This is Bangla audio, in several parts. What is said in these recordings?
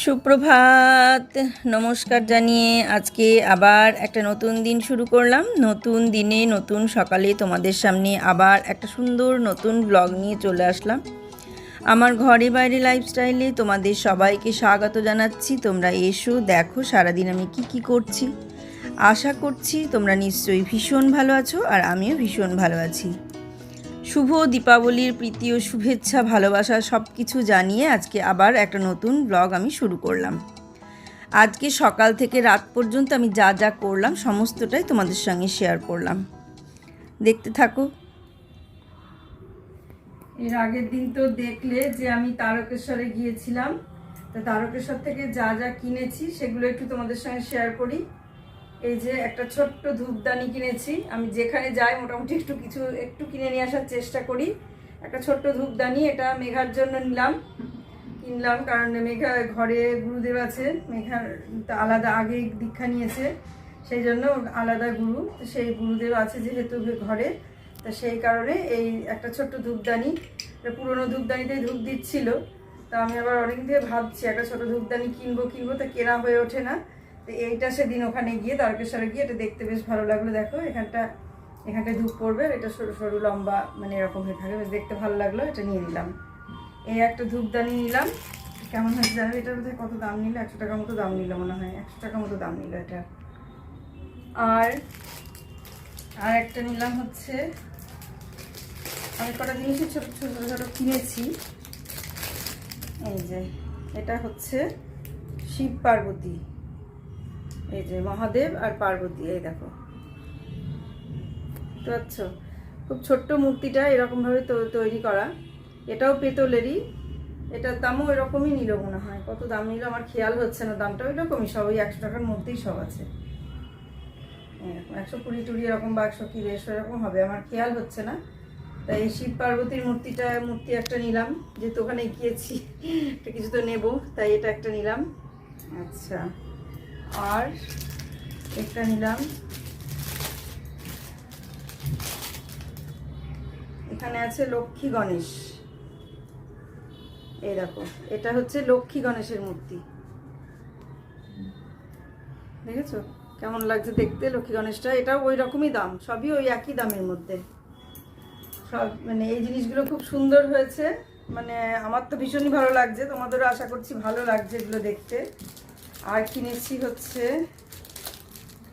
সুপ্রভাত। নমস্কার জানিয়ে আজকে আবার একটা নতুন দিন শুরু করলাম। নতুন দিনে, নতুন সকালে তোমাদের সামনে আবার একটা সুন্দর নতুন ব্লগ নিয়ে চলে আসলাম। আমার ঘরে বাইরে লাইফস্টাইলে তোমাদের সবাইকে স্বাগত জানাচ্ছি। তোমরা এসো, দেখো সারাদিন আমি কি কি করছি। আশা করছি তোমরা নিশ্চয়ই ভীষণ ভালো আছো আর আমিও ভীষণ ভালো আছি। শুভ দীপাবলির প্রীতি ও শুভেচ্ছা, ভালোবাসা সব কিছু জানিয়ে আজকে আবার একটা নতুন ব্লগ আমি শুরু করলাম। আজকে সকাল থেকে রাত পর্যন্ত আমি যা যা করলাম সমস্তটাই তোমাদের সঙ্গে শেয়ার করলাম। দেখতে থাকো। এর আগের দিন তো দেখলে যে আমি তারকেশ্বরে গিয়েছিলাম। তা তারকেশ্বর থেকে যা যা কিনেছি সেগুলো একটু তোমাদের সঙ্গে শেয়ার করি। এই যে একটা ছোট্ট ধূপদানি কিনেছি। আমি যেখানে যাই মোটামুটি একটু কিছু, একটু কিনে নিয়ে আসার চেষ্টা করি। একটা ছোট্ট ধূপদানি, এটা মেঘার জন্য নিলাম। কিনলাম কারণ মেঘা ঘরে গুরুদেব আছে। মেঘার আলাদা আগে দীক্ষা নিয়েছে। সেই জন্য আলাদা গুরু। সেই গুরুদেব আছে যেহেতু ঘরে। তা সেই কারণে এই একটা ছোট্ট ধূপদানি। পুরোনো ধূপদানিতেই ধূপ দিচ্ছিল। তা আমি আবার অনেক দিয়ে ভাবছি, একটা ছোট ধূপদানি কিনবো কিনবো, তা কেনা হয়ে ওঠে না। তো এইটা সেদিন ওখানে গিয়ে তারকেশ্বরে গিয়ে এটা দেখতে বেশ ভালো লাগল। দেখো, এখানটা, এখানটায় ধূপ পড়বে এটা সরু সরু, লম্বা মানে এরকম হয়ে থাকে। বেশ দেখতে ভালো লাগল, এটা নিয়ে নিলাম। এই একটা ধূপদানি নিলাম। কেমন হয়েছে জানো? এটার মধ্যে কত দাম নিল? একশো টাকা মতো দাম নিল মনে হয়। একশো টাকা মতো দাম নিল এটা। আর আর একটা নিলাম হচ্ছে অনেক কটা জিনিসই ছোটো ছোটো ছোটো কিনেছি। এই যে, এটা হচ্ছে শিব পার্বতী। এই যে মহাদেব আর পার্বতী, এই দেখো। তো আচ্ছা খুব ছোট্ট মূর্তিটা এরকমভাবে তৈরি করা। এটাও পেতলেরই। এটার দামও এরকমই নিল মনে হয়। কত দাম নিল আমার খেয়াল হচ্ছে না। দামটা ওই রকমই সব ওই একশো টাকার মধ্যেই সব আছে। একশো কুড়ি টুড়ি এরকম বা একশো কি দেড়শো এরকম হবে, আমার খেয়াল হচ্ছে না। তাই এই শিব পার্বতীর মূর্তিটা, মূর্তি একটা নিলাম। যেহেতু ওখানে গিয়েছি, একটা কিছু তো নেব, তাই এটা একটা নিলাম। আচ্ছা। আর একটা নিলাম। এখানে আছে লক্ষ্মী গণেশ। এই দেখো, এটা হচ্ছে লক্ষ্মী গণেশের মূর্তি। দেখেছ? কেমন লাগছে দেখতে লক্ষ্মী গণেশটা? এটাও ওই রকমই দাম, সবই ওই একই দামের মধ্যে। সব মানে এই জিনিসগুলো খুব সুন্দর হয়েছে। মানে আমার তো ভীষণই ভালো লাগছে, তোমাদেরও আশা করছি ভালো লাগছে এগুলো দেখতে। আর কিনেছি হচ্ছে,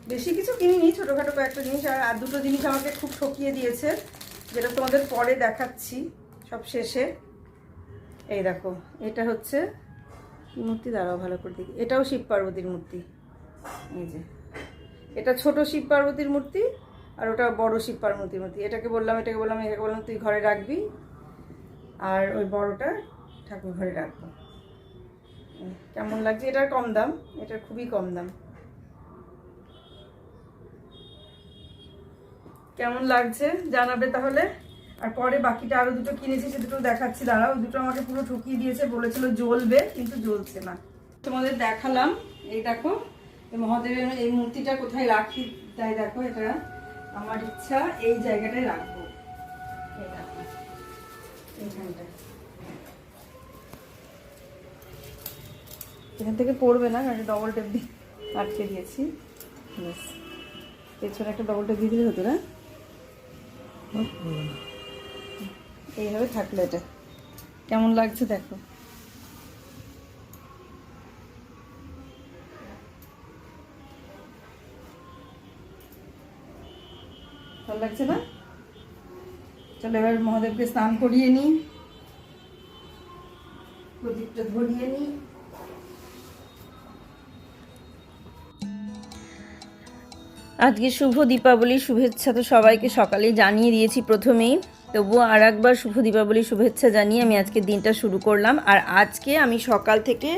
বেশি কিছু কিনিনি, ছোটোখাটো কয়েকটা জিনিস, আর আর দুটো জিনিস আমাকে খুব ঠকিয়ে দিয়েছে, যেটা তোমাদের পরে দেখাচ্ছি, সব শেষে। এই দেখো, এটা হচ্ছে মূর্তি, দাঁড়াও ভালো করে দেখি। এটাও শিব পার্বতীর মূর্তি। এই যে, এটা ছোট শিব পার্বতীর মূর্তি, আর ওটা বড় শিব পার্বতীর মূর্তি। এটাকে বললাম এটাকে বললাম এটাকে বললাম, তুই ঘরে রাখবি, আর ওই বড়টা ঠাকুর ঘরে রাখব। কেমন লাগছে? এটার কম দাম, এটার খুবই কম দাম। কেমন লাগছে? জানাবে তাহলে। আর পরে বাকিটা আরও দুটো কিনেছি, সে দুটো দেখাচ্ছি। দাঁড়াও, দুটো আমাকে পুরো ঠকিয়ে দিয়েছে, বলেছিল জ্বলবে, কিন্তু জ্বলছে না। তোমাদের দেখালাম, এই দেখো মহাদেবের এই মূর্তিটা কোথায় রাখি, তাই দেখো, এটা আমার ইচ্ছা, এই জায়গাটায় রাখব। এইখানটায়। এখান থেকে পড়বে না, কারণ ডবল টেপ দিয়ে আটকে দিয়েছি। ব্যাস। পেছনে একটা ডবল টেপ দিয়ে দিলে হতো না? এইভাবে থাকল এটা। কেমন লাগছে দেখো। ভালো লাগছে না? চলো এবার মহাদেবকে স্নান করিয়ে নিই। প্রদীপটা ধরিয়ে নিই। আজকে শুভ দীপাবলির শুভেচ্ছা তো সবাইকে সকালেই জানিয়ে দিয়েছি প্রথমেই। তবুও আর একবার শুভ দীপাবলির শুভেচ্ছা জানিয়ে আমি আজকে দিনটা শুরু করলাম। আর আজকে আমি সকাল থেকে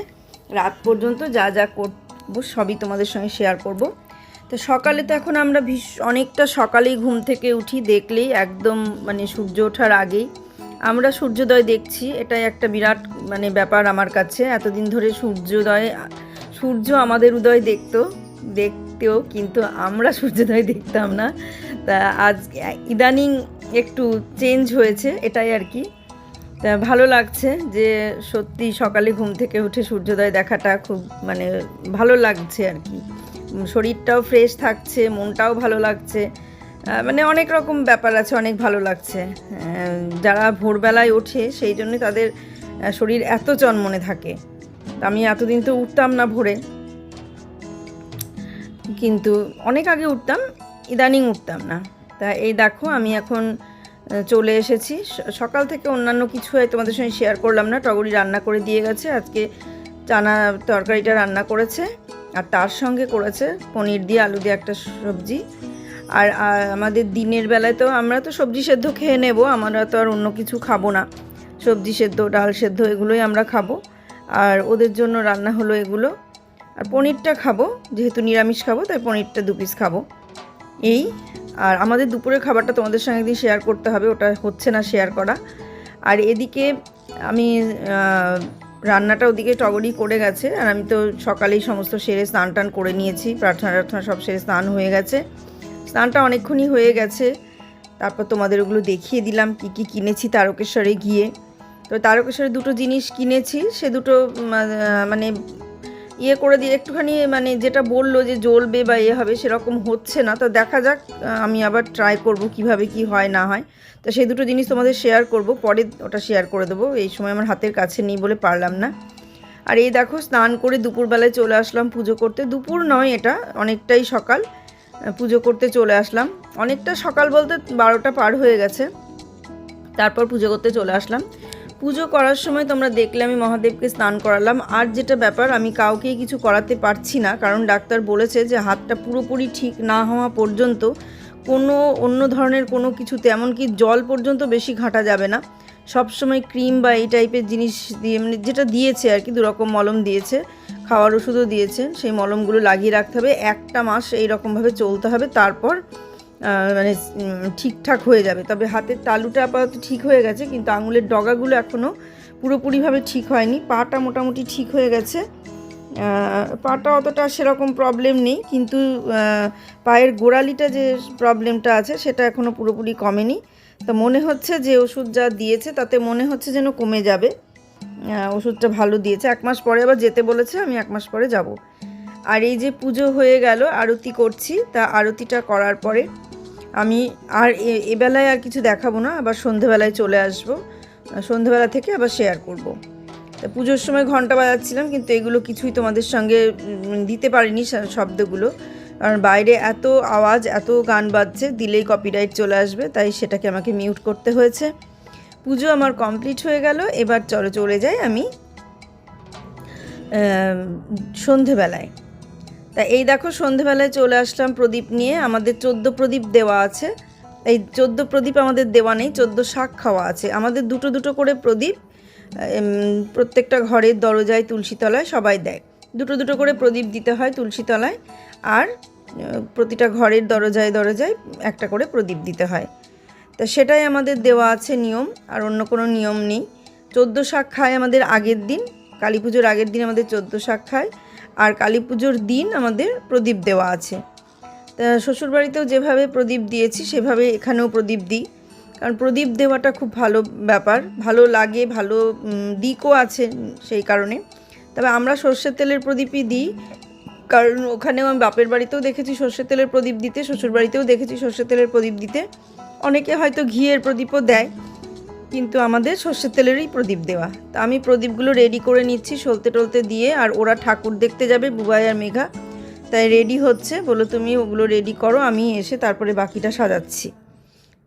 রাত পর্যন্ত যা যা করব সবই তোমাদের সঙ্গে শেয়ার করব। তো সকালে তো এখন আমরা ভীষ, অনেকটা সকালেই ঘুম থেকে উঠি, দেখলেই একদম মানে সূর্য ওঠার আগেই। আমরা সূর্যোদয় দেখছি, এটাই একটা বিরাট মানে ব্যাপার আমার কাছে। এতদিন ধরে সূর্যোদয়, সূর্য আমাদের উদয় দেখতো দেখতেও কিন্তু আমরা সূর্যোদয় দেখতাম না। তা আজ ইদানিং একটু চেঞ্জ হয়েছে, এটাই আর কি। তা ভালো লাগছে যে সত্যি সকালে ঘুম থেকে উঠে সূর্যোদয় দেখাটা খুব মানে ভালো লাগছে আর কি। শরীরটাও ফ্রেশ থাকছে, মনটাও ভালো লাগছে। মানে অনেক রকম ব্যাপার আছে, অনেক ভালো লাগছে। যারা ভোরবেলায় ওঠে, সেই জন্য তাদের শরীর এত চনমনে থাকে। আমি এতদিন তো উঠতাম না ভোরে। কিন্তু অনেক আগে উঠতাম, ইদানিং উঠতাম না। তা এই দেখো, আমি এখন চলে এসেছি। সকাল থেকে অন্যান্য কিছু হয় তোমাদের সঙ্গে শেয়ার করলাম না। টগরি রান্না করে দিয়ে গেছে, আজকে চানা তরকারিটা রান্না করেছে, আর তার সঙ্গে করেছে পনির দিয়ে আলু দিয়ে একটা সবজি। আর আমাদের দিনের বেলায় তো আমরা তো সবজি সেদ্ধ খেয়ে নেব, আমরা তো আর অন্য কিছু খাব না। সবজি সেদ্ধ, ডাল সেদ্ধ, এগুলোই আমরা খাব। আর ওদের জন্য রান্না হলো এগুলো। আর পনিরটা খাব, যেহেতু নিরামিষ খাব, তাই পনিরটা দু পিস খাব। এই, আর আমাদের দুপুরের খাবারটা তোমাদের সঙ্গে একদিন শেয়ার করতে হবে, ওটা হচ্ছে না শেয়ার করা। আর এদিকে আমি রান্নাটা ওদিকে টগরি করে গেছে, আর আমি তো সকালেই সমস্ত সেরে স্নান টান করে নিয়েছি, প্রার্থনা প্রার্থনা সব সেরে স্নান হয়ে গেছে। স্নানটা অনেকক্ষণই হয়ে গেছে, তারপর তোমাদের ওগুলো দেখিয়ে দিলাম, কি কি কিনেছি তারকেশ্বরে গিয়ে। তো তারকেশ্বরে দুটো জিনিস কিনেছি, সে দুটো মানে ইয়ে করে দিয়ে একটুখানি মানে যেটা বলল যে জ্বলবে বা ইয়ে হবে সেরকম হচ্ছে না। তো দেখা যাক আমি আবার ট্রাই করব কীভাবে কি হয় না হয়। তো সেই দুটো জিনিস তোমাদের শেয়ার করব, পরে ওটা শেয়ার করে দেবো। এই সময় আমার হাতের কাছে নেই বলে পারলাম না। আর এই দেখো, স্নান করে দুপুরবেলায় চলে আসলাম পুজো করতে। দুপুর নয় এটা, অনেকটাই সকাল। পুজো করতে চলে আসলাম। অনেকটা সকাল বলতে বারোটা পার হয়ে গেছে। তারপর পুজো করতে চলে আসলাম। পুজো করার সময় তোমরা দেখলে আমি মহাদেবকে স্নান করালাম। আর যেটা ব্যাপার, আমি কাউকেই কিছু করাতে পারছি না, কারণ ডাক্তার বলেছে যে হাতটা পুরোপুরি ঠিক না হওয়া পর্যন্ত কোনো অন্য ধরনের কোনো কিছুতে, এমনকি জল পর্যন্ত বেশি ঘাঁটা যাবে না। সবসময় ক্রিম বা এই টাইপের জিনিস দিয়ে মানে যেটা দিয়েছে আর কি, দুরকম মলম দিয়েছে, খাওয়ার ওষুধও দিয়েছে, সেই মলমগুলো লাগিয়ে রাখতে হবে। একটা মাস এই রকমভাবে চলতে হবে। তারপর মানে ঠিকঠাক হয়ে যাবে। তবে হাতের তালুটা আপাতত ঠিক হয়ে গেছে, কিন্তু আঙুলের ডগাগুলো এখনও পুরোপুরিভাবে ঠিক হয়নি। পাটা মোটামুটি ঠিক হয়ে গেছে। পাটা অতটা সেরকম প্রবলেম নেই, কিন্তু পায়ের গোড়ালিটা যে প্রবলেমটা আছে, সেটা এখনও পুরোপুরি কমেনি। তো মনে হচ্ছে যে ওষুধ যা দিয়েছে, তাতে মনে হচ্ছে যেন কমে যাবে। ওষুধটা ভালো দিয়েছে। এক মাস পরে আবার যেতে বলেছে, আমি এক মাস পরে যাব। আর এই যে পুজো হয়ে গেল, আরতি করছি। তা আরতিটা করার পরে আমি আর এবেলায় আর কিছু দেখাবো না, আবার সন্ধেবেলায় চলে আসব। সন্ধেবেলা থেকে আবার শেয়ার করব। তা পুজোর সময় ঘণ্টা বাজাচ্ছিলাম, কিন্তু এগুলো কিছুই তোমাদের সঙ্গে দিতে পারিনি শব্দগুলো। কারণ বাইরে এত আওয়াজ, এত গান বাজছে, দিলেই কপিরাইট চলে আসবে, তাই সেটাকে আমাকে মিউট করতে হয়েছে। পুজো আমার কমপ্লিট হয়ে গেল, এবার চলো, চলে যাই আমি সন্ধেবেলায়। তা এই দেখো, সন্ধেবেলায় চলে আসলাম প্রদীপ নিয়ে। আমাদের চোদ্দ প্রদীপ দেওয়া আছে। এই চোদ্দ প্রদীপ আমাদের দেওয়া নেই, চোদ্দ শাক খাওয়া আছে। আমাদের দুটো দুটো করে প্রদীপ প্রত্যেকটা ঘরের দরজায় তুলসী তলায় সবাই দেয়। দুটো দুটো করে প্রদীপ দিতে হয় তুলসী তলায় আর প্রতিটা ঘরের দরজায় দরজায় একটা করে প্রদীপ দিতে হয়। তা সেটাই আমাদের দেওয়া আছে নিয়ম, আর অন্য কোনো নিয়ম নেই। চোদ্দ শাক খায় আমাদের আগের দিন, কালী পুজোর আগের দিন আমাদের চোদ্দ শাক খায়। আর কালী পুজোর দিন আমাদের প্রদীপ দেওয়া আছে। তা শ্বশুরবাড়িতেও যেভাবে প্রদীপ দিয়েছি, সেভাবে এখানেও প্রদীপ দিই। কারণ প্রদীপ দেওয়াটা খুব ভালো ব্যাপার, ভালো লাগে, ভালো দিকও আছে সেই কারণে। তবে আমরা সর্ষের তেলের প্রদীপই দিই। কারণ ওখানেও আমি বাপের বাড়িতেও দেখেছি সর্ষের তেলের প্রদীপ দিতে, শ্বশুরবাড়িতেও দেখেছি সর্ষের তেলের প্রদীপ দিতে। অনেকে হয়তো ঘিয়ের প্রদীপও দেয়। কিন্তু আমাদের সর্ষের তেলেরই প্রদীপ দেওয়া। তা আমি প্রদীপগুলো রেডি করে নিচ্ছি সলতে টলতে দিয়ে, আর ওরা ঠাকুর দেখতে যাবে, বুবাই আর মেঘা। তাই রেডি হচ্ছে, বলো তুমি ওগুলো রেডি করো, আমি এসে তারপরে বাকিটা সাজাচ্ছি।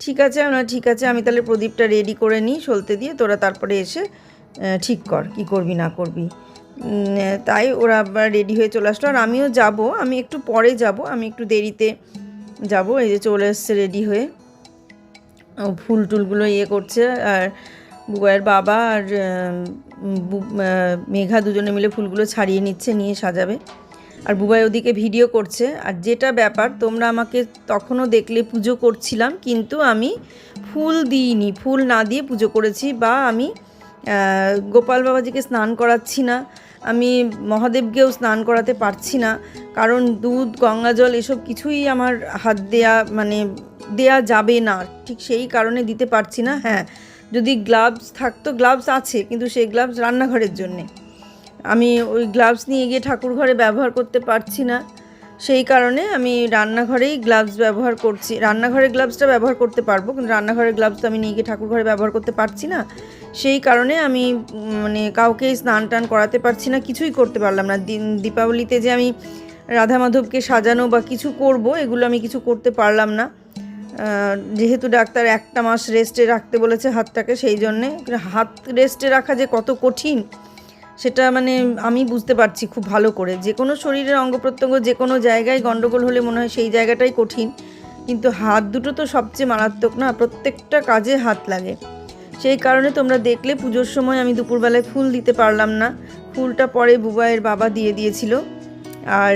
ঠিক আছে না ঠিক আছে, আমি তাহলে প্রদীপটা রেডি করে নিই সলতে দিয়ে, তোরা তারপরে এসে ঠিক কর কি করবি, না করবি। তাই ওরা আবার রেডি হয়ে চলে আসলো। আর আমিও যাব, আমি একটু পরে যাব, আমি একটু দেরিতে যাব, এই যে চলে এসছে রেডি হয়ে। ফুল টুলগুলো ইয়ে করছে আর বুবাইয়ের বাবা আর মেঘা দুজনে মিলে ফুলগুলো ছাড়িয়ে নিচ্ছে, নিয়ে সাজাবে। আর বুবাই ওদিকে ভিডিও করছে। আর যেটা ব্যাপার, তোমরা আমাকে তখনও দেখলে পুজো করছিলাম, কিন্তু আমি ফুল দিইনি। ফুল না দিয়ে পুজো করেছি বা আমি গোপাল বাবাজিকে স্নান করাচ্ছি না, আমি মহাদেবকেও স্নান করাতে পারছি না, কারণ দুধ, গঙ্গা জল এসব কিছুই আমার হাত দেয়া মানে দেয়া যাবে না। ঠিক সেই কারণে দিতে পারছি না হ্যাঁ। যদি গ্লাভস থাকতো গ্লাভস আছে, কিন্তু সেই গ্লাভস রান্নাঘরের জন্যে। আমি ওই গ্লাভস নিয়ে গিয়ে ঠাকুর ঘরে ব্যবহার করতে পারছি না। সেই কারণে আমি রান্নাঘরেই গ্লাভস ব্যবহার করছি। রান্নাঘরের গ্লাভসটা ব্যবহার করতে পারব, কিন্তু রান্নাঘরের গ্লাভসটা আমি নিয়ে গিয়ে ঠাকুর ঘরে ব্যবহার করতে পারছি না। সেই কারণে আমি মানে কাউকে স্নান টান করাতে পারছি না, কিছুই করতে পারলাম না। দীপাবলিতে যে আমি রাধা মাধবকে সাজানো বা কিছু করব, এগুলো আমি কিছু করতে পারলাম না। যেহেতু ডাক্তার একটা মাস রেস্টে রাখতে বলেছে হাতটাকে, সেই জন্যে হাত রেস্টে রাখা যে কত কঠিন, সেটা মানে আমি বুঝতে পারছি খুব ভালো করে। যে কোনো শরীরের অঙ্গ প্রত্যঙ্গ যে কোনো জায়গায় গণ্ডগোল হলে মনে হয় সেই জায়গাটাই কঠিন, কিন্তু হাত দুটো তো সবচেয়ে মারাত্মক না, প্রত্যেকটা কাজে হাত লাগে। সেই কারণে তোমরা দেখলে পুজোর সময় আমি দুপুরবেলায় ফুল দিতে পারলাম না। ফুলটা পরে বুবাইয়ের বাবা দিয়ে দিয়েছিল। আর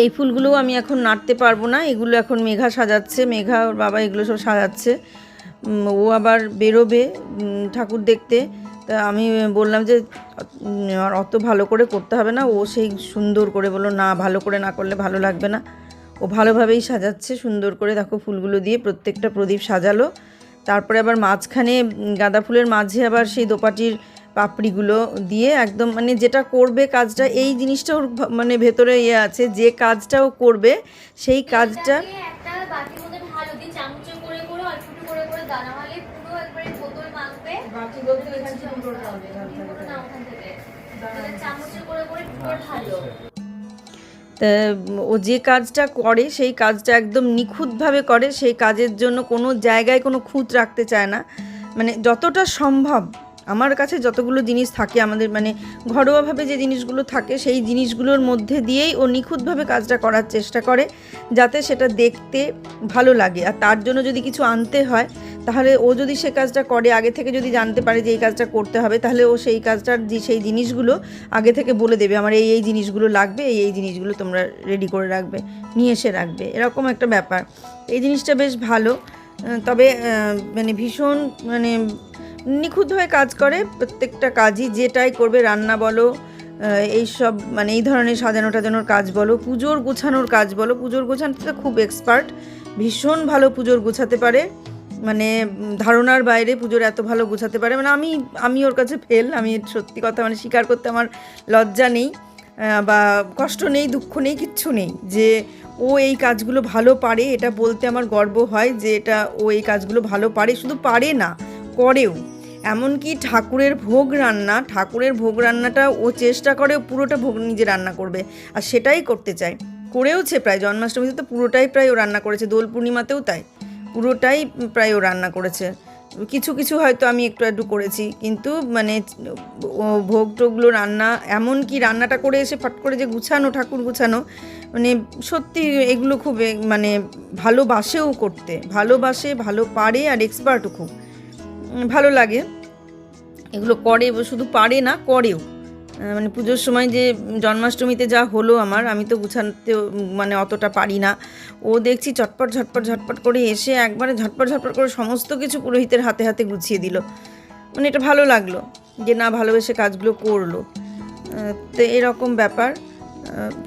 এই ফুলগুলো আমি এখন নাড়তে পারব না। এগুলো এখন মেঘা সাজাচ্ছে, মেঘা ওর বাবা এগুলো সব সাজাচ্ছে। ও আবার বেরোবে ঠাকুর দেখতে। তা আমি বললাম যে আর অত ভালো করে করতে হবে না। ও সেই সুন্দর করে বলল, না, ভালো করে না করলে ভালো লাগবে না। ও ভালোভাবেই সাজাচ্ছে, সুন্দর করে দেখো ফুলগুলো দিয়ে প্রত্যেকটা প্রদীপ সাজালো। তারপরে আবার মাঝখানে গাঁদা ফুলের মাঝে আবার সেই দোপাটির পাপড়িগুলো দিয়ে একদম মানে যেটা করবে কাজটা এই জিনিসটা ওর মানে ভেতরে ইয়ে আছে যে কাজটা ও করবে সেই কাজটা এটাকে একটা বাটির মধ্যে ঢালো দিয়ে চামচে করে করে অল্প একটু করে করে দানা মালে পুরো একবারে বোতল মাখবে। পুরো না ওখান থেকে। তাহলে চামচে করে করে পুরো ঢালো। তা ও যে কাজটা করে সেই কাজটা একদম নিখুঁতভাবে করে সেই কাজের জন্য কোনো জায়গায় কোনো খুঁত রাখতে চায় না। মানে যতটা সম্ভব আমার কাছে যতগুলো জিনিস থাকে আমাদের মানে ঘরোয়াভাবে যে জিনিসগুলো থাকে সেই জিনিসগুলোর মধ্যে দিয়েই ও নিখুঁতভাবে কাজটা করার চেষ্টা করে যাতে সেটা দেখতে ভালো লাগে। আর তার জন্য যদি কিছু আনতে হয়, তাহলে ও যদি সে কাজটা করে, আগে থেকে যদি জানতে পারে যে এই কাজটা করতে হবে, তাহলে ও সেই কাজটার সেই জিনিসগুলো আগে থেকে বলে দেবে, আমার এই এই জিনিসগুলো লাগবে, এই এই জিনিসগুলো তোমরা রেডি করে রাখবে, নিয়ে এসে রাখবে। এরকম একটা ব্যাপার। এই জিনিসটা বেশ ভালো। তবে মানে ভীষণ মানে নিখুঁতভাবে কাজ করে, প্রত্যেকটা কাজই যেটাই করবে, রান্না বলো এইসব মানে এই ধরনের সাজানো টাজানোর কাজ বলো, পুজোর গোছানোর কাজ বলো, পুজোর গোছানোতে খুব এক্সপার্ট ভীষণ ভালো পুজোর গোছাতে পারে মানে ধারণার বাইরে পুজোর এত ভালো গোছাতে পারে মানে আমি আমি ওর কাছে ফেল আমি সত্যি কথা মানে স্বীকার করতে আমার লজ্জা নেই বা কষ্ট নেই, দুঃখ নেই, কিচ্ছু নেই, যে ও এই কাজগুলো ভালো পারে, এটা বলতে আমার গর্ব হয় যে এটা ও এই কাজগুলো ভালো পারে, শুধু পারে না, করেও। এমনকি ঠাকুরের ভোগ রান্না, ঠাকুরের ভোগ রান্নাটা ও চেষ্টা করে পুরোটা ভোগ নিজে রান্না করবে আর সেটাই করতে চায়। করেওছে প্রায়, জন্মাষ্টমীতে তো পুরোটাই প্রায় ও রান্না করেছে, দোল পূর্ণিমাতেও তাই। পুরোটাই প্রায় ও রান্না করেছে। কিছু কিছু হয়তো আমি একটু একটু করেছি, কিন্তু মানে ভোগ টোগগুলো রান্না এমন কি রান্নাটা করে এসে ফট করে যে গুছানো, ঠাকুর গুছানো মানে সত্যি এগুলো খুব মানে ভালোবাসেও করতে, ভালোবাসে, ভালো পারে আর এক্সপার্টও খুব। ভালো লাগে। এগুলো করে, শুধু পারে না, করেও। মানে পুজোর সময় যে জন্মাষ্টমীতে যা হলো আমার, আমি তো গুছাতে মানে অতটা পারি না। ও দেখছি চটপট ঝটপট ঝটপট করে এসে একবারে ঝটপট ঝটপট করে সমস্ত কিছু পুরোহিতের হাতে হাতে গুছিয়ে দিল। মানে এটা ভালো লাগল যে না ভালোবেসে কাজগুলো করল। তো এরকম ব্যাপার।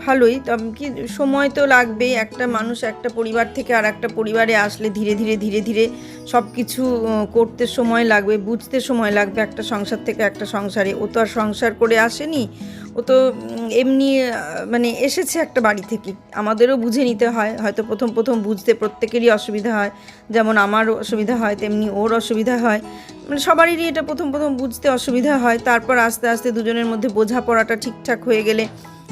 ভালোই কি সময় তো লাগবেই। একটা মানুষ একটা পরিবার থেকে আর একটা পরিবারে আসলে ধীরে ধীরে ধীরে ধীরে সব কিছু করতে সময় লাগবে, বুঝতে সময় লাগবে একটা সংসার থেকে একটা সংসারে। ও তো আর সংসার করে আসেনি, ও তো এমনি মানে এসেছে একটা বাড়ি থেকে। আমাদেরও বুঝে নিতে হয়, হয়তো প্রথম প্রথম বুঝতে প্রত্যেকেরই অসুবিধা হয়, যেমন আমার অসুবিধা হয়, তেমনি ওর অসুবিধা হয়। মানে সবারই এটা প্রথম প্রথম বুঝতে অসুবিধা হয়, তারপর আস্তে আস্তে দুজনের মধ্যে বোঝাপড়াটা ঠিকঠাক হয়ে গেলে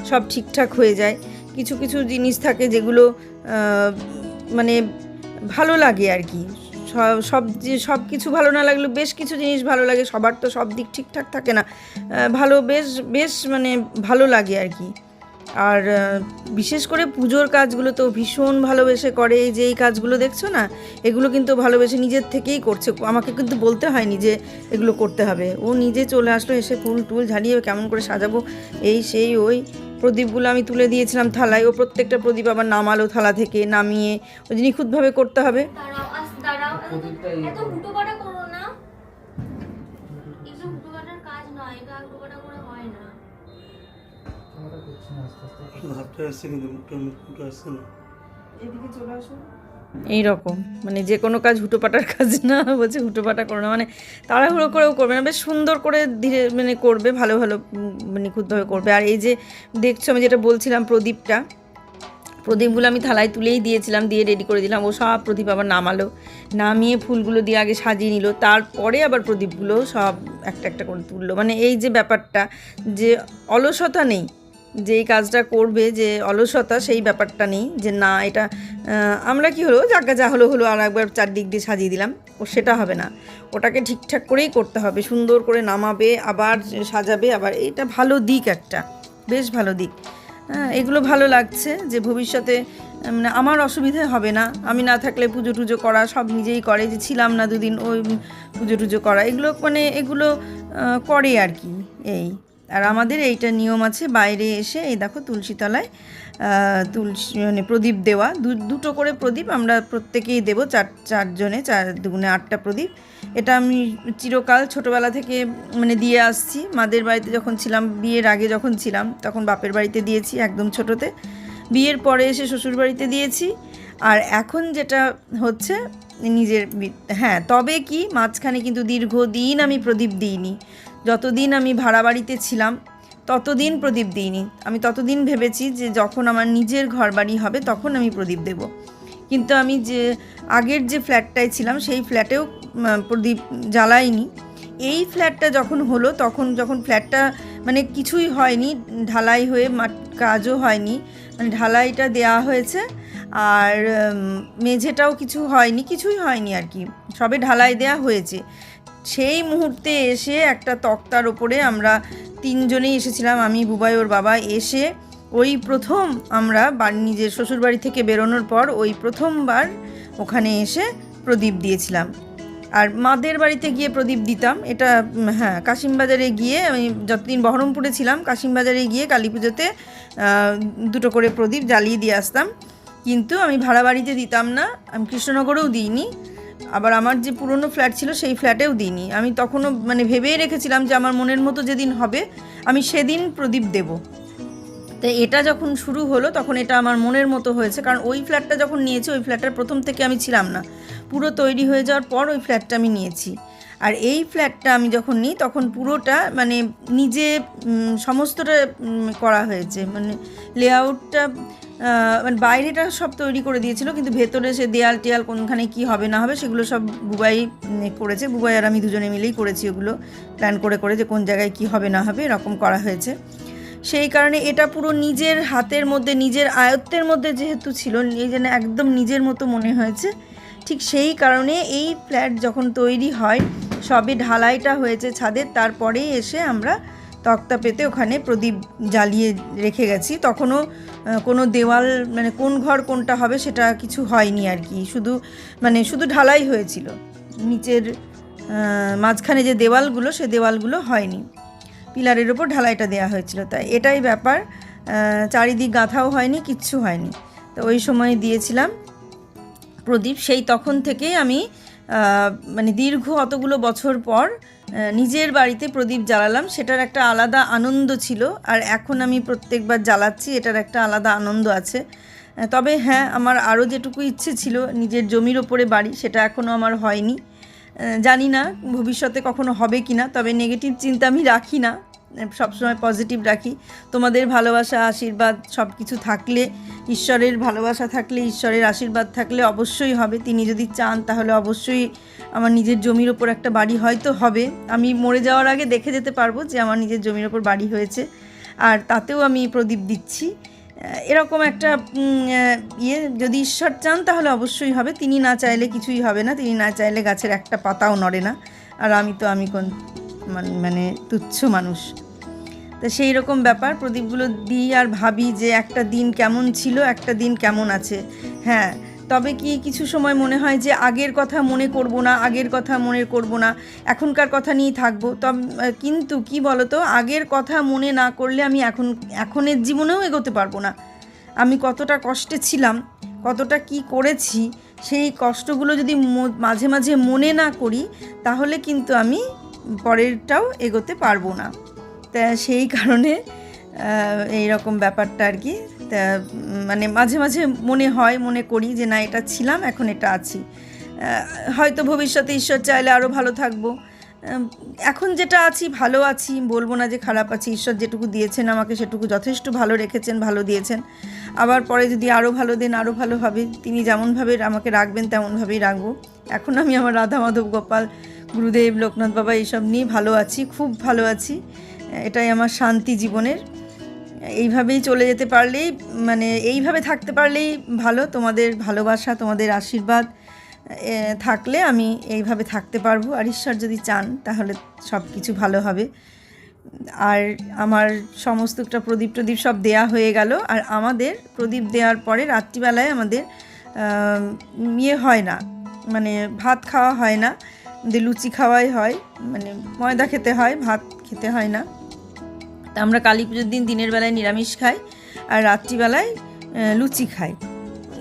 সব ঠিকঠাক হয়ে যায়। কিছু কিছু জিনিস থাকে যেগুলো মানে ভালো লাগে আর কি। সব- সব কিছু ভালো না লাগলেও বেশ কিছু জিনিস ভালো লাগে, সবার তো সব দিক ঠিকঠাক থাকে না। ভালো বেশ বেশ মানে ভালো লাগে আর কি। আর বিশেষ করে পুজোর কাজগুলো তো ভীষণ ভালোবেসে করে। যে, এই কাজগুলো দেখছ না? এগুলো কিন্তু ভালোবেসে নিজের থেকেই করছে। আমাকে কিন্তু বলতে হয়নি যে, এগুলো করতে হবে। ও নিজে চলে আসলো, এসে ফুল টুল ঝালিয়ে কেমন করে সাজাবো? এই, সেই, ওই। প্রদীপগুলো আমি তুলে দিয়েছিলাম থালায়। ও প্রত্যেকটা প্রদীপ আবার নামালো থালা থেকে নামিয়ে ওই যে নিখুঁতভাবে করতে হবে। আসছে কিন্তু মুখটা মুখটা আসছে না। এদিকে চলে আসো এই রকম মানে যে কোনো কাজ হুটোপাটার কাজ না, বলছে হুটোপাটা করো না। মানে তাড়াহুড়ো করেও করবে না, বেশ সুন্দর করে ধীরে মানে করবে, ভালো ভালো মানে খুদভাবে করবে। আর এই যে দেখছ আমি যেটা বলছিলাম প্রদীপটা, প্রদীপগুলো আমি থালায় তুলেই দিয়েছিলাম, দিয়ে রেডি করে দিলাম। ও সব প্রদীপ আবার নামালো। নামিয়ে ফুলগুলো দিয়ে আগে সাজিয়ে নিল। তারপরে আবার প্রদীপগুলো সব একটা একটা করে তুললো। মানে এই যে ব্যাপারটা যে অলসতা নেই যে এই কাজটা করবে, যে অলসতা, সেই ব্যাপারটা নেই, যে না, এটা আমরা কি হলো, যাকে যা হলো হলো, আর একবার চারদিক দিয়ে সাজিয়ে দিলাম, ও সেটা হবে না। ওটাকে ঠিকঠাক করেই করতে হবে, সুন্দর করে নামাবে, আবার সাজাবে, আবার এটা ভালো দিক একটা, বেশ ভালো দিক। হ্যাঁ এগুলো ভালো লাগছে যে ভবিষ্যতে মানে আমার অসুবিধে হবে না, আমি না থাকলে পুজো টুজো করা সব নিজেই করে, যে ছিলাম না দুদিন, ওই পুজো টুজো করা, এগুলো মানে এগুলো করে আর কি, এই। আর আমাদের এইটা নিয়ম আছে, বাইরে এসে এই দেখো তুলসীতলায় তুলসী মানে প্রদীপ দেওয়া। দুটো করে প্রদীপ আমরা প্রত্যেকেই দেবো, চার, চারজনে, চার দুগুণে আটটা প্রদীপ। এটা আমি চিরকাল ছোটোবেলা থেকে মানে দিয়ে আসছি। মাদের বাড়িতে যখন ছিলাম, বিয়ের আগে যখন ছিলাম, তখন বাপের বাড়িতে দিয়েছি একদম ছোটোতে। বিয়ের পরে এসে শ্বশুর বাড়িতে দিয়েছি। আর এখন যেটা হচ্ছে, নিজের হ্যাঁ তবে কি, মাঝখানে কিন্তু দীর্ঘদিন আমি প্রদীপ দিইনি। যতদিন আমি ভাড়া বাড়িতে ছিলাম, ততদিন প্রদীপ দিইনি। আমি ততদিন ভেবেছি যে যখন আমার নিজের ঘর বাড়ি হবে, তখন আমি প্রদীপ দেব। কিন্তু আমি যে আগের যে ফ্ল্যাটটায় ছিলাম, সেই ফ্ল্যাটেও প্রদীপ জ্বালাইনি। এই ফ্ল্যাটটা যখন হলো, তখন যখন ফ্ল্যাটটা মানে কিছুই হয়নি, ঢালাই হয়ে কাজও হয়নি মানে ঢালাইটা দেয়া হয়েছে, আর মেঝেটাও কিছু হয়নি, কিছুই হয়নি আর কি। সবে ঢালাই দেয়া হয়েছে। সেই মুহূর্তে এসে একটা তক্তার ওপরে আমরা তিনজনেই এসেছিলাম, আমি, বুবাই, ওর বাবা। এসে ওই প্রথম আমরা নিজের শ্বশুরবাড়ি থেকে বেরোনোর পর ওই প্রথমবার ওখানে এসে প্রদীপ দিয়েছিলাম। আর মাদের বাড়িতে গিয়ে প্রদীপ দিতাম। এটা হ্যাঁ কাশিমবাজারে গিয়ে আমি যতদিন বহরমপুরে ছিলাম, কাশিমবাজারে গিয়ে কালী পুজোতে দুটো করে প্রদীপ জ্বালিয়ে দিয়ে আসতাম। কিন্তু আমি ভাড়া বাড়িতে দিতাম না, আমি কৃষ্ণনগরেও দিইনি। আবার আমার যে পুরনো ফ্ল্যাট ছিল সেই ফ্ল্যাটেও দিইনি। আমি তখনও মানে ভেবেই রেখেছিলাম যে আমার মনের মতো যেদিন হবে, আমি সেদিন প্রদীপ দেব। তো এটা যখন শুরু হলো, তখন এটা আমার মনের মতো হয়েছে। কারণ ওই ফ্ল্যাটটা যখন নিয়েছি, ওই ফ্ল্যাটের প্রথম থেকে আমি ছিলাম না। পুরো তৈরি হয়ে যাওয়ার পর ওই ফ্ল্যাটটা আমি নিয়েছি। আর এই ফ্ল্যাটটা আমি যখন নিই, তখন পুরোটা মানে নিজে সমস্তটা করা হয়েছে। মানে লেআউটটা মানে বাইরেটা সব তৈরি করে দিয়েছিল, কিন্তু ভেতরে সে দেয়াল টেয়াল কোনখানে কি হবে না হবে সেগুলো সব বুবাই করেছে। বুবাই আর আমি দুজনে মিলেই করেছি ওগুলো প্ল্যান করে করে যে কোন জায়গায় কি হবে, না হবে, এরকম করা হয়েছে। সেই কারণে এটা পুরো নিজের হাতের মধ্যে, নিজের আয়ত্তের মধ্যে যেহেতু ছিল, এই জন্য একদম নিজের মতো মনে হয়েছে। ঠিক সেই কারণে এই ফ্ল্যাট যখন তৈরি হয়, সবে ঢালাইটা হয়েছে ছাদের তারপরেই এসে আমরা তক্তা পেতে ওখানে প্রদীপ জ্বালিয়ে রেখে গেছি। তখনও কোনো দেওয়াল মানে কোন ঘর কোনটা হবে সেটা কিছু হয়নি আর কি। শুধু মানে শুধু ঢালাই হয়েছিল। নিচের মাঝখানে যে দেওয়ালগুলো সে দেওয়ালগুলো হয়নি। পিলারের ওপর ঢালাইটা দেওয়া হয়েছিল তাই। এটাই ব্যাপার। চারিদিক গাঁথাও হয়নি, কিচ্ছু হয়নি। তো ওই সময় দিয়েছিলাম প্রদীপ। সেই তখন থেকেই আমি মানে দীর্ঘ অতগুলো বছর পর নিজের বাড়িতে প্রদীপ জ্বালালাম, সেটার একটা আলাদা আনন্দ ছিল, আর এখন আমি প্রত্যেকবার জ্বালাচ্ছি, এটার একটা আলাদা আনন্দ আছে। তবে হ্যাঁ আমার আরও যেটুকু ইচ্ছে ছিল, নিজের জমির ওপরে বাড়ি, সেটা এখনও আমার হয়নি। জানি না ভবিষ্যতে কখনো হবে কি না তবে নেগেটিভ চিন্তা আমি রাখি না। সবসময় পজিটিভ রাখি। তোমাদের ভালোবাসা, আশীর্বাদ সব কিছু থাকলে, ঈশ্বরের ভালোবাসা থাকলে, ঈশ্বরের আশীর্বাদ থাকলে অবশ্যই হবে। তিনি যদি চান তাহলে অবশ্যই আমার নিজের জমির ওপর একটা বাড়ি হয়তো হবে। আমি মরে যাওয়ার আগে দেখে যেতে পারব যে আমার নিজের জমির ওপর বাড়ি হয়েছে। আর তাতেও আমি প্রদীপ দিচ্ছি। এরকম একটা ইয়ে যদি ঈশ্বর চান তাহলে অবশ্যই হবে। তিনি না চাইলে কিছুই হবে না। তিনি না চাইলে গাছের একটা পাতাও নড়ে না। আর আমি তো, আমি কোন মান- মানে তুচ্ছ মানুষ। তা সেই রকম ব্যাপার, প্রদীপগুলো দিই আর ভাবি যে একটা দিন কেমন ছিল, একটা দিন কেমন আছে। হ্যাঁ তবে কি কিছু সময় মনে হয় যে আগের কথা মনে করব না, আগের কথা মনে করব না, এখনকার কথা নিয়েই থাকব। তবে কিন্তু কি বলতো, আগের কথা মনে না করলে আমি এখন, এখনের জীবনেও এগোতে পারব না। আমি কতটা কষ্টে ছিলাম, কতটা কি করেছি, সেই কষ্টগুলো যদি মাঝে মাঝে মনে না করি, তাহলে কিন্তু আমি পরেরটাও এগোতে পারব না। তা সেই কারণে এই রকম ব্যাপারটা আর কি, তা মানে মাঝে মাঝে মনে হয়, মনে করি যে না, এটা ছিলাম, এখন এটা আছি। হয়তো ভবিষ্যতে ঈশ্বর চাইলে আরও ভালো থাকব। এখন যেটা আছি, ভালো আছি, বলব না যে খারাপ আছি, ঈশ্বর যেটুকু দিয়েছেন আমাকে, সেটুকু যথেষ্ট ভালো রেখেছেন, ভালো দিয়েছেন। আবার পরে যদি আরও ভালো দেন আরও ভালো হবে, তিনি যেমনভাবে আমাকে রাখবেন, তেমনভাবেই রাখব। এখন আমি আমার রাধা মাধব গোপাল, গুরুদেব, লোকনাথ বাবা এইসব নিয়ে ভালো আছি, খুব ভালো আছি। এটাই আমার শান্তি জীবনের। এইভাবেই চলে যেতে পারলেই মানে এইভাবে থাকতে পারলেই ভালো। তোমাদের ভালোবাসা, তোমাদের আশীর্বাদ থাকলে আমি এইভাবে থাকতে পারব। আর ঈশ্বর যদি চান, তাহলে সব কিছু ভালো হবে। আর আমার সমস্তটা প্রদীপ টদীপ সব দেয়া হয়ে গেল। আর আমাদের প্রদীপ দেওয়ার পরে রাত্রিবেলায় আমাদের ইয়ে হয় না। মানে ভাত খাওয়া হয় না। আমাদের লুচি খাওয়াই হয় মানে ময়দা খেতে হয়, ভাত খেতে হয় না। তা আমরা কালী পুজোর দিন দিনের বেলায় নিরামিষ খাই আর রাত্রিবেলায় লুচি খাই।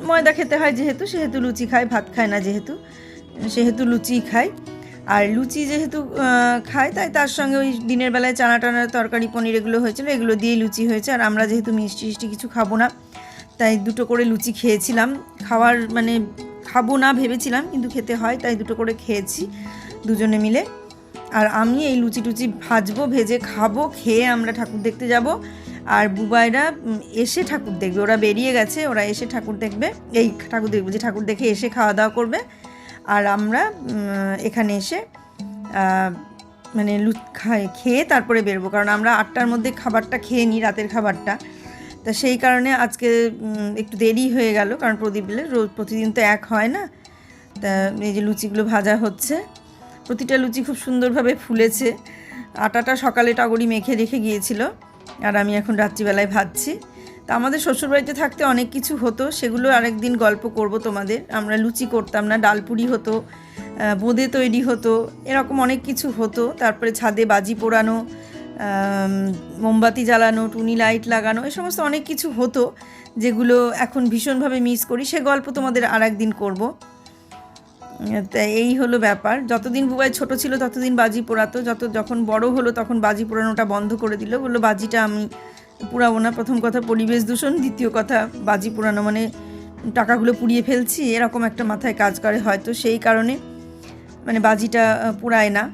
ময়দা খেতে হয় যেহেতু, সেহেতু লুচি খাই, ভাত খায় না যেহেতু, সেহেতু লুচি খাই। আর লুচি যেহেতু খায় তাই তার সঙ্গে ওই দিনের বেলায় চানা টানা তরকারি, পনির এগুলো হয়েছিল, এগুলো দিয়েই লুচি হয়েছে। আর আমরা যেহেতু মিষ্টি মিষ্টি কিছু খাব না, তাই দুটো করে লুচি খেয়েছিলাম। খাওয়ার মানে খাব না ভেবেছিলাম, কিন্তু খেতে হয়, তাই দুটো করে খেয়েছি, দুজনে মিলে। আর আমি এই লুচি টুচি ভাজবো, ভেজে খাব, খেয়ে আমরা ঠাকুর দেখতে যাব। আর বুবাইরা এসে ঠাকুর দেখবে, ওরা বেরিয়ে গেছে, ওরা এসে ঠাকুর দেখবে। এই ঠাকুর দেখবে যে ঠাকুর দেখে এসে খাওয়া দাওয়া করবে। আর আমরা এখানে এসে মানে লু খেয়ে তারপরে বেরবো। কারণ আমরা আটটার মধ্যে খাবারটা খেয়ে নিই, রাতের খাবারটা। তা সেই কারণে আজকে একটু দেরি হয়ে গেল, কারণ প্রদীপ দিলে রোজ প্রতিদিন তো এক হয় না। তা এই যে লুচিগুলো ভাজা হচ্ছে, প্রতিটা লুচি খুব সুন্দরভাবে ফুলেছে। আটাটা সকালে টগরি মেখে রেখে গিয়েছিল, আর আমি এখন রাত্রিবেলায় ভাজছি। তা আমাদের শ্বশুরবাড়িতে থাকতে অনেক কিছু হতো, সেগুলো আরেকদিন গল্প করব তোমাদের। আমরা লুচি করতাম না ডালপুরি হতো বোঁদে তৈরি হতো, এরকম অনেক কিছু হতো। তারপরে ছাদে বাজি পোড়ানো মোমবাতি জ্বালানো, টুনি লাইট লাগানো, এ সমস্ত অনেক কিছু হতো যেগুলো এখন ভীষণভাবে মিস করি। সে গল্প তোমাদের আর একদিন করব এই হলো ব্যাপার। যতদিন বুবাই ছোট ছিল, ততদিন বাজি পোড়াতো। যত যখন বড় হলো, তখন বাজি পোড়ানোটা বন্ধ করে দিল। বলল, বাজিটা আমি পোড়াবো না। প্রথম কথা পরিবেশ দূষণ, দ্বিতীয় কথা বাজি পোড়ানো। মানে টাকাগুলো পুড়িয়ে ফেলছি, এরকম একটা মাথায় কাজ করে হয়তো। সেই কারণে মানে বাজিটা পোড়ায় না।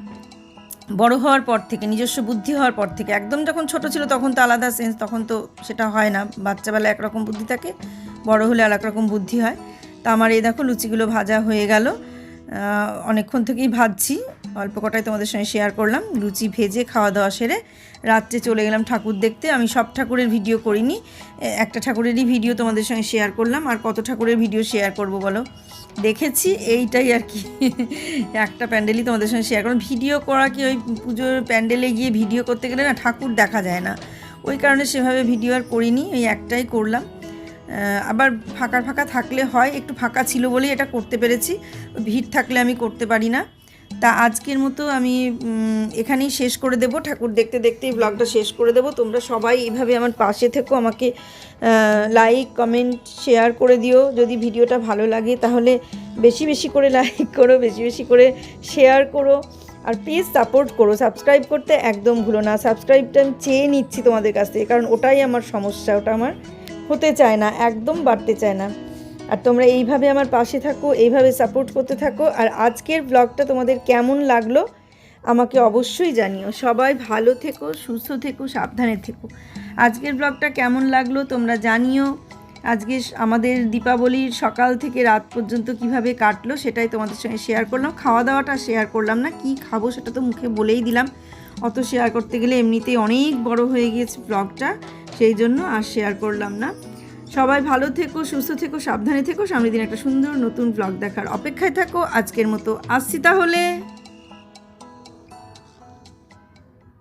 বড় হওয়ার পর থেকে, নিজস্ব বুদ্ধি হওয়ার পর থেকে, একদম যখন ছোট ছিল তখন তো আলাদা সেন্স তখন তো সেটা হয় না। বাচ্চাবেলা একরকম বুদ্ধি থাকে, বড় হলে আর রকম বুদ্ধি হয়। তা আমার এই দেখো লুচিগুলো ভাজা হয়ে গেল। অনেকক্ষণ থেকেই ভাজছি। অল্প কটাই তোমাদের সঙ্গে শেয়ার করলাম। লুচি ভেজে খাওয়া দাওয়া সেরে রাত্রে চলে গেলাম ঠাকুর দেখতে। আমি সব ঠাকুরের ভিডিও করিনি। একটা ঠাকুরেরই ভিডিও তোমাদের সঙ্গে শেয়ার করলাম। আর কত ঠাকুরের ভিডিও শেয়ার করব বলো? দেখেছি, এইটাই আর কি। একটা প্যান্ডেলই তোমাদের সঙ্গে শেয়ার করলাম। ভিডিও করা কি ওই পুজোর প্যান্ডেলে গিয়ে ভিডিও করতে গেলে না ঠাকুর দেখা যায় না। ওই কারণে সেভাবে ভিডিও আর করিনি, ওই একটাই করলাম। আবার ফাঁকা ফাঁকা থাকলে হয়, একটু ফাঁকা ছিল বলেই এটা করতে পেরেছি। ভিড় থাকলে আমি করতে পারি না। তা আজকের মতো আমি এখানেই শেষ করে দেব। ঠাকুর দেখতে দেখতেই ব্লগটা শেষ করে দেব। তোমরা সবাই এইভাবে আমার পাশে থেকো, আমাকে লাইক কমেন্ট শেয়ার করে দিও। যদি ভিডিওটা ভালো লাগে তাহলে বেশি বেশি করে লাইক করো, বেশি বেশি করে শেয়ার করো। আর প্লিজ সাপোর্ট করো। সাবস্ক্রাইব করতে একদম ভুলো না। সাবস্ক্রাইবটা আমি চেয়ে নিচ্ছি তোমাদের কাছ থেকে, কারণ ওটাই আমার সমস্যা, ওটা আমার হতে চায় না, একদম বাড়তে চায় না। আর তোমরা এইভাবে আমার পাশে থাকো, এইভাবে সাপোর্ট করতে থাকো। আর আজকের ব্লগটা তোমাদের কেমন লাগল আমাকে অবশ্যই জানিও। সবাই ভালো থেকো, সুস্থ থেকো, সাবধানে থেকো। আজকের ব্লগটা কেমন লাগল তোমরা জানিও। আজকে আমাদের দীপাবলির সকাল থেকে রাত পর্যন্ত কীভাবে কাটলো সেটাই তোমাদের সঙ্গে শেয়ার করলাম। খাওয়া দাওয়াটা শেয়ার করলাম না, কি খাব সেটা তো মুখে বলেই দিলাম। অত শেয়ার করতে গেলে এমনিতেই অনেক বড় হয়ে গিয়েছে ব্লগটা সেই জন্য আর শেয়ার করলাম না। সবাই ভালো থেকো, সুস্থ থেকো, সাবধানে থেকো। সামনের দিন একটা সুন্দর নতুন ব্লগ দেখার অপেক্ষায় থাকো। আজকের মতো আসছি তাহলে।